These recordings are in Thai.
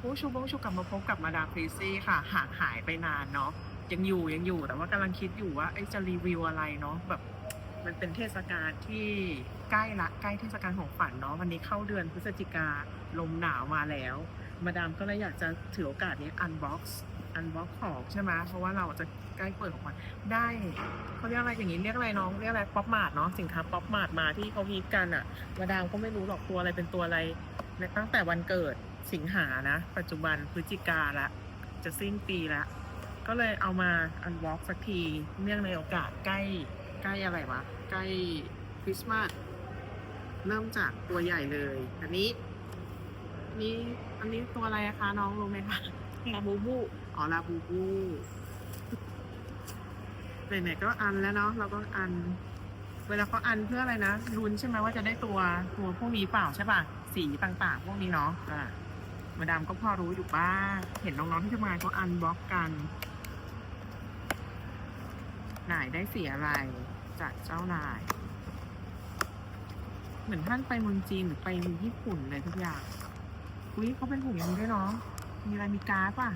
ผู้ชูบงชูกลับมาพบกับมาดามฟรีซี่ค่ะห่างหายไปนานเนาะยังอยู่ยังอยู่แต่ว่ากำลังคิดอยู่ว่าไอจะรีวิวอะไรเนาะแบบมันเป็นเทศกาลที่ใกล้ละใกล้เทศกาลของฝันเนาะวันนี้เข้าเดือนพฤศจิกาลมหนาวมาแล้ว มาดามก็เลยอยากจะถือโอกาสนี้อันบ็อกซ์อันบ็อกของใช่ไหมเพราะว่าเราจะใกล้เปิดของขวัญได้เขาเรียกอะไรอย่างนี้เรียกอะไรน้องเรียกอะไรป๊อปมาร์ทเนาะสินค้าป๊อปมาร์ทมาที่เขาฮิตกันอะมาดามก็ไม่รู้หรอกตัวอะไรเป็นตัวอะไรตั้งแต่วันเกิด สิงหานะ ปัจจุบันพฤศจิกาละ จะสิ้นปีละก็เลยเอามาอันวอล์กสักที เนื่องในโอกาสใกล้ใกล้อะไรวะ ใกล้คริสต์มาสเริ่มจากตัวใหญ่เลย อันนี้อันนี้อันนี้ตัวอะไรอะคะ น้องรู้ไหมคะลาบูบูอ๋อลาบูบูไหนๆก็อันแล้วเนาะเราก็อัน เวลาเขาอันเพื่ออะไรนะลุ้นใช่ไหมว่าจะได้ตัวตัวพวกนี้เปล่าใช่ป่ะสีต่างๆ พวกนี้เนาะอ่า มาดามก็พอรู้อยู่บ้าง เห็นน้องๆที่ทำงานเขาอันบล็อกกัน นายได้เสียอะไรจากเจ้านาย เหมือนท่านไปเมืองจีนหรือไปญี่ปุ่นเลยทุกอย่าง อุ้ยเขาเป็นหุ่นยนต์ด้วยเนาะ มีอะไรมีการ์ดป่ะ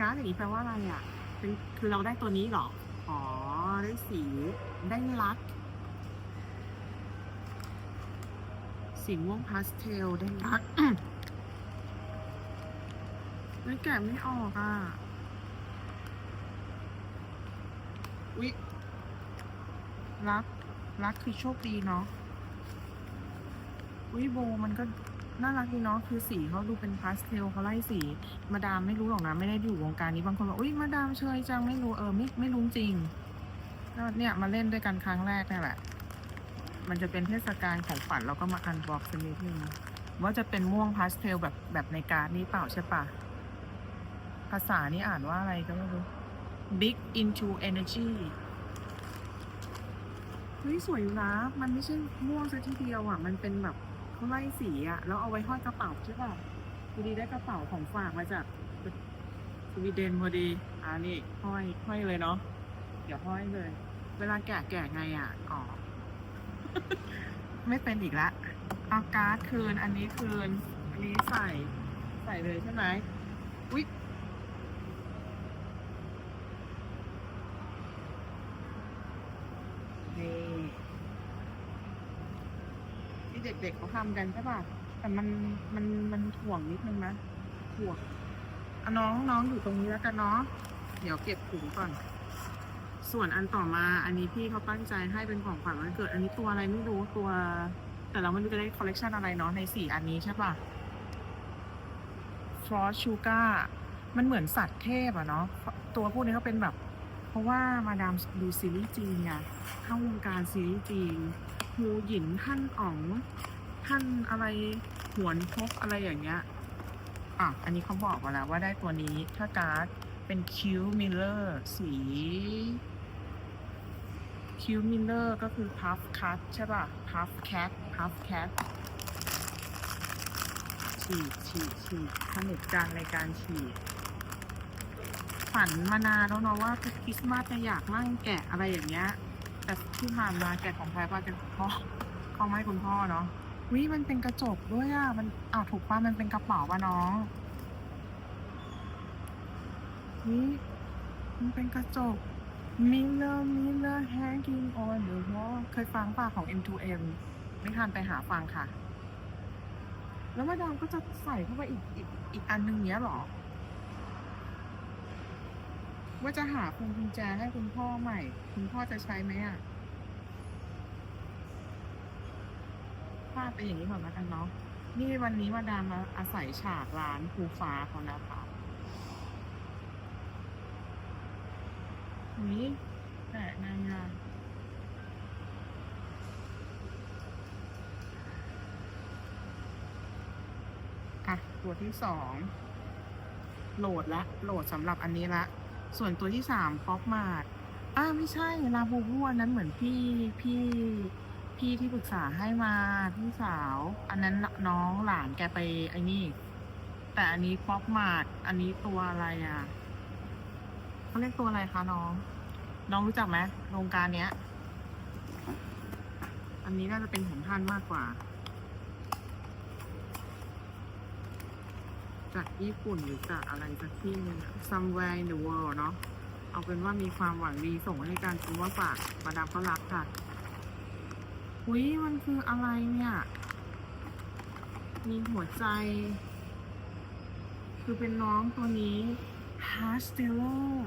การ์ดอย่างนี้แปลว่าอะไรอะ คือเราได้ตัวนี้เหรอ อ๋อ ได้สี ได้ลัก สีม่วงพาสเทลได้ลักไม่แกะไม่ออกอะอุ๊ยรัก รักคือโชคดีเนาะอุ๊ยโบมันก็น่ารักดีเนาะคือสีเขาดูเป็นพาสเทลเขาไล่สี มาดามไม่รู้หรอกนะ ไม่ได้อยู่วงการนี้บางคนบอกอุ๊ยมาดามเชยจังไม่รู้เออไม่ไม่รู้จริงเนี่ยมาเล่นด้วยกันครั้งแรกนี่แหละ มันจะเป็นเทศกาลของฝันเราก็มาอันบ็อกซ์นิดนึงว่าจะเป็นม่วงพาสเทลแบบแบบในการ์ดนี้เปล่าใช่ปะภาษานี่อ่านว่าอะไรก็ไม่รู้ Big into energy เฮ้ยสวยอยู่นะ มันไม่ใช่ม่วงซะทีเดียวอะ มันเป็นแบบเขาไล่สีอะ แล้วเอาไว้ห้อยกระเป๋าใช่ป่ะพอดีได้กระเป๋าของฝากมาจากสวีเดนพอดีอ่านี่ห้อยห้อยเลยเนาะ เดี๋ยวห้อยเลย เวลาแกะแกะไงอะ อ๋อ ไม่เป็นอีกละเอาการ์ดคืน อันนี้คืน อันนี้ใส่ ใส่เลยใช่ไหมอุ๊ยนี่ที่เด็กๆเขาทำกันใช่ป่ะ แต่มัน มัน มันถ่วงนิดนึงนะถ่วงอะน้องน้องอยู่ตรงนี้แล้วกันเนาะ เดี๋ยวเก็บถุงก่อน ส่วนอันต่อมาอันนี้พี่เขาตั้งใจให้เป็นของขวัญวันเกิด อันนี้ตัวอะไรไม่รู้ตัว แต่เราไม่รู้จะได้คอลเลกชันอะไรเนาะในสี่อันนี้ใช่ปะฟรอสชูการ์มันเหมือนสัตว์เทพอะเนาะตัวพวกนี้เขาเป็นแบบ เพราะว่ามาดามดูซีรีส์จีนไงเข้าวงการซีรีส์จีนฮูหยินท่านอ๋องท่านอะไรหวนพกอะไรอย่างเงี้ยอะอันนี้เขาบอกมาแล้วว่าได้ตัวนี้ถ้าการ์ดเป็นคิวมิลเลอร์สี คิวมิลเลอร์ก็คือพัฟคัทใช่ป่ะพัฟแคทพัฟแคทฉีดฉีดฉีดผนึกจังในการฉีดฝันมานานแล้วเนาะว่าคริสต์มาสจะอยากนั่งแกะอะไรอย่างเงี้ย แต่ที่ผ่านมาแกะของใครป่ะแกะของพ่อเขาไม่ให้คุณพ่อเนาะวิมันเป็นกระจกด้วยอะมันอ้าวถูกป่ะมันเป็นกระเป๋าป่ะน้องวิมันเป็นกระจก Miller Miller hanging on the wall เคยฟังป่ะของ M2M ไม่ทันไปหาฟังค่ะ แล้วมาดามก็จะใส่เข้าไปอีกอีกอีกอันหนึงเนี้ยหรอ ว่าจะหาพวงกุญแจให้คุณพ่อใหม่ คุณพ่อจะใช้ไหมอะพาดไปอย่างนี้ก่อนแล้วกันเนาะนี่วันนี้มาดามมาอาศัยฉากร้านภูฟ้าเขานะคะ นี่แต่นางงามอะ ตัวที่สองโหลดละ โหลดสำหรับอันนี้ละ ส่วนตัวที่สามป๊อปมาดอ้าไม่ใช่ลาบูบูอันนั้นเหมือนพี่พี่พี่ที่ปรึกษาให้มาพี่สาว อันนั้นน้องหลานแกไปไอ้นี่ แต่อันนี้ป๊อปมาดอันนี้ตัวอะไรอะ เขาเรียกตัวอะไรคะน้อง น้องรู้จักไหมโครงการเนี้ย อันนี้น่าจะเป็นของท่านมากกว่า จากญี่ปุ่นหรือจากอะไรสักที่นึง somewhere in the world เนาะเอาเป็นว่ามีความหวังดีส่งให้การคุณว่าฝากมาดามก็รับค่ะอุ้ยมันคืออะไรเนี่ย มีหัวใจ คือเป็นน้องตัวนี้ h a r s t i l l e r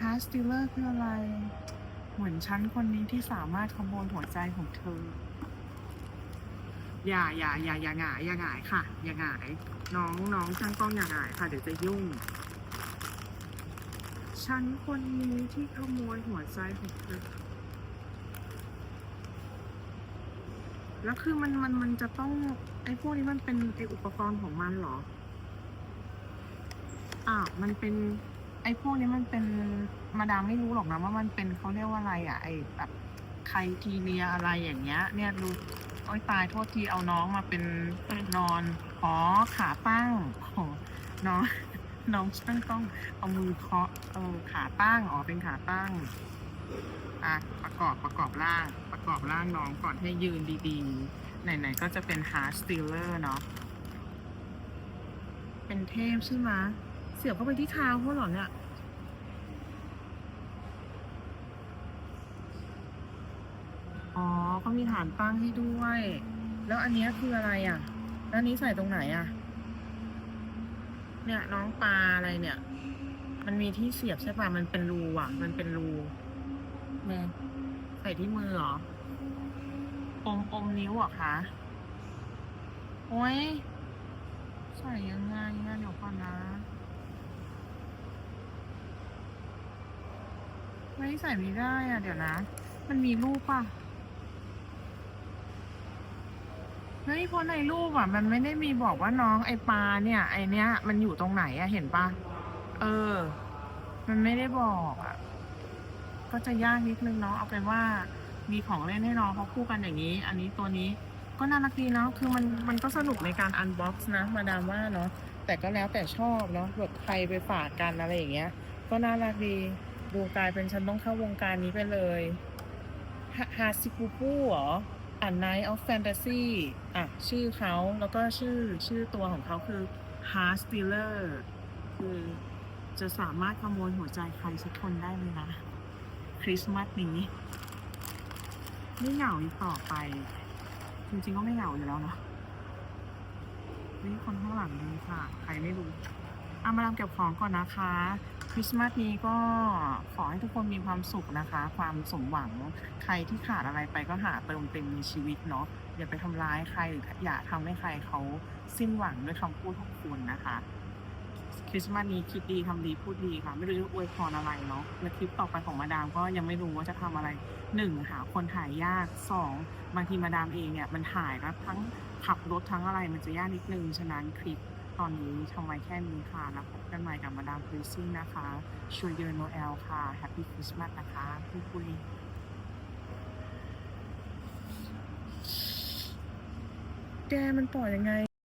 h a r s t i l l e r คืออะไร เหมือนฉันคนนี้ที่สามารถขโมยหัวใจของเธอ อย่าอย่าอย่าอย่าหงายอย่าหงายค่ะ อย่าหงาย น้องน้องช่างกล้องอย่าหงายค่ะ เดี๋ยวจะยุ่ง ฉันคนนี้ที่ขโมยหัวใจของเธอแล้วคือมันมันมันจะต้องไอ้พวกนี้มันเป็นไอ้อุปกรณ์ของมันเหรอ อ่าวมันเป็นไอ้พวกนี้มันเป็นมาดามไม่รู้หรอกนะว่ามันเป็นเขาเรียกว่าอะไรอะไอ้แบบไครทีเนียอะไรอย่างเงี้ย เนี่ยดูโอ้ยตายโทษทีเอาน้องมาเป็นนอนอ๋อขาตั้งโอ้น้องน้องช่างต้องเอามือเคาะเออขาตั้งอ๋อเป็นขาตั้งอะประกอบประกอบร่าง ประกอบร่างน้องก่อนให้ยืนดีๆ ไหนๆก็จะเป็น hard stealer เนาะเป็นเทพใช่ไหม สียบเข้าไปที่เท้าเขาเหรอเนี่ยอ๋อเขามีฐานตั้งให้ด้วย แล้วอันเนี้ยคืออะไรอะแล้วอันนี้ใส่ตรงไหนอะ เนี่ยน้องปลาอะไรเนี่ย มันมีที่เสียบใช่ป่ะ มันเป็นรูอะ มันเป็นรูเนี่ยใส่ที่มือเหรออมอมนิ้วเหรอคะ โอ้ย ใส่ยังไงอะเดี๋ยวก่อนนะ ไม่ใส่ไม่ได้อะเดี๋ยวนะ มันมีรูปป่ะเฮ้ยเพราะในรูปอะ มันไม่ได้มีบอกว่าน้องไอปลาเนี่ย ไอเนี้ย มันอยู่ตรงไหนอะเห็นปะเออ มันไม่ได้บอกอะ ก็จะยากนิดนึงเนาะเอาเป็นว่ามีของเล่นให้น้องเขาคู่กันอย่างนี้ อันนี้ตัวนี้ก็น่ารักดีเนาะคือมันมันก็สนุกในการอันบ็อกซ์นะมาดามว่าเนาะแต่ก็แล้วแต่ชอบเนาะแบบใครไปฝากกันอะไรอย่างเงี้ย ก็น่ารักดี ดูกลายเป็นฉันต้องเข้าวงการนี้ไปเลยฮาซิปูปูเหรออ่าน Night of Fantasy อะ ชื่อเขาแล้วก็ชื่อชื่อตัวของเขาคือ Heart Stealer คือจะสามารถขโมยหัวใจใครสักคนได้เลยนะ คริสต์มาสนี้ไม่เหงาอีกต่อไป จริงๆก็ไม่เหงาอยู่แล้วเนะนี่คนข้างหลังดีค่ะ ใครไม่รู้ อามาดามเก็บของก่อนนะคะ คริสต์มาสนี้ก็ขอให้ทุกคนมีความสุขนะคะ ความสมหวัง ใครที่ขาดอะไรไปก็หาเติมเต็มในชีวิตเนาะ อย่าไปทำร้ายใครหรืออย่าทำให้ใครเขาสิ้นหวังด้วยคำพูดของคุณนะคะ คริสต์มาสนี้คิดดีทำดีพูดดีค่ะ ไม่รู้จะอวยพรอะไรเนาะ และคลิปต่อไปของมาดามก็ยังไม่รู้ว่าจะทำอะไรหนึ่งหาคนถ่ายยากสองบางทีมาดามเองเนี่ยมันถ่ายแล้วทั้งขับรถทั้งอะไรมันจะยากนิดนึง ฉะนั้นคลิป ตอนนี้ทำไว้แค่นี้ค่ะ แล้วพบกันใหม่กับมาดามคริสซิ่งนะคะช่วยเยอโนเอลค่ะ แฮปปี้คริสต์มาสนะคะคุยคุยแกมันต่อยังไง